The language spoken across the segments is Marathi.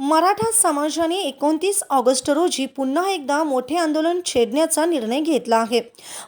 मराठा समाजाने एकोणतीस ऑगस्ट रोजी पुन्हा एकदा मोठे आंदोलन छेडण्याचा निर्णय घेतला आहे.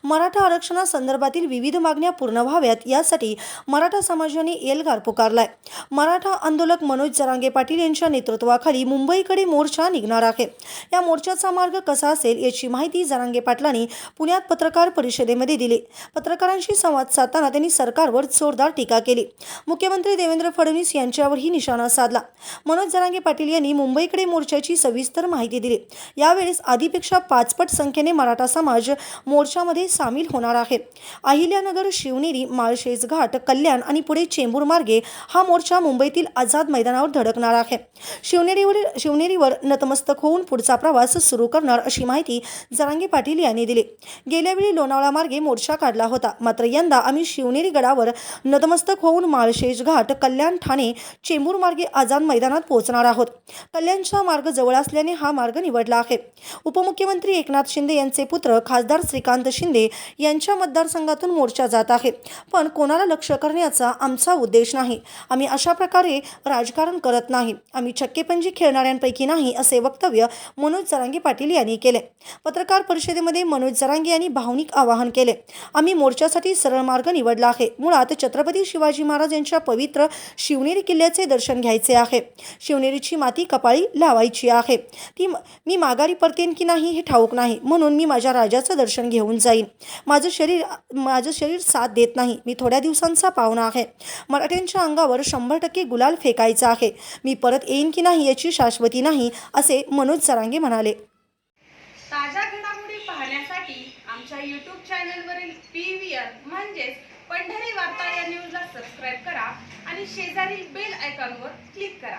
मराठा आरक्षणासंदर्भातील विविध मागण्या पूर्ण व्हाव्यात यासाठी मराठा समाजाने एल्गार पुकारलाय. मराठा आंदोलक मनोज जरांगे पाटील यांच्या नेतृत्वाखाली मुंबईकडे मोर्चा निघणार आहे. या मोर्चाचा मार्ग कसा असेल याची माहिती जरांगे पाटलांनी पुण्यात पत्रकार परिषदेमध्ये दिली. पत्रकारांशी संवाद साधताना त्यांनी सरकारवर जोरदार टीका केली. मुख्यमंत्री देवेंद्र फडणवीस यांच्यावरही निशाणा साधला. मनोज जरांगे पाटील यांनी मुंबईकडे मोर्चाची सविस्तर माहिती दिली. यावेळेस आधीपेक्षा पाचपट संख्येने मराठा समाज मोर्चामध्ये सामील होणार आहे. अहिल्यानगर शिवनेरी माळशेज घाट कल्याण आणि पुढे चेंबूर मार्गे हा मोर्चा मुंबईतील आझाद मैदानावर धडकणार आहे. शिवनेरीवरील शिवनेरीवर नतमस्तक होऊन पुढचा प्रवास सुरू करणार अशी माहिती जरांगे पाटील यांनी दिली. गेल्यावेळी लोणावळा मार्गे मोर्चा काढला होता. मात्र यंदा आम्ही शिवनेरी गडावर नतमस्तक होऊन माळशेज घाट कल्याण ठाणे चेंबूर मार्गे आझाद मैदानात पोहोचणार आहोत. कल्याणचा मार्ग जवळ असल्याने हा मार्ग निवडला आहे. उपमुख्यमंत्री एकनाथ शिंदे यांचे पुत्र खासदार श्रीकांत शिंदे यांच्या मतदारसंघातून मोर्चा जात आहे. पण कोणाला लक्ष करण्याचा आमचा उद्देश नाही. आम्ही अशा प्रकारे राजकारण करत नाही. आम्ही चक्केपंजी खेळणाऱ्यांपैकी नाही असे वक्तव्य मनोज जरांगे पाटील यांनी केले. पत्रकार परिषदेमध्ये मनोज जरांगे यांनी भावनिक आवाहन केले. आम्ही मोर्चासाठी सरळ मार्ग निवडला आहे. मुळात छत्रपती शिवाजी महाराज यांच्या पवित्र शिवनेरी किल्ल्याचे दर्शन घ्यायचे आहे. शिवनेरीची माती कपाळी लावायची आहे. ती मी माघारी परतेन की नाही हे ठाऊक नाही. म्हणून मी माझ्या राजाचं दर्शन घेऊन जाईन. माझं शरीर माझं शरीर साथ देत नाही. मी थोड्या दिवसांचा पाहुणा आहे. मराठ्यांच्या अंगावर शंभर टक्के गुलाल फेकायचा आहे. मी परत येईन की नाही याची शाश्वती नाही असे मनोज सरांगे म्हणाले. ताज्या घडामोडी पाहण्यासाठी आमच्या यूट्यूब चॅनलवरील पी व्ही आर म्हणजेच पंढरी वार्ता या न्यूजला सबस्क्राईब करा आणि शेजारील बेल आयकॉनवर क्लिक करा.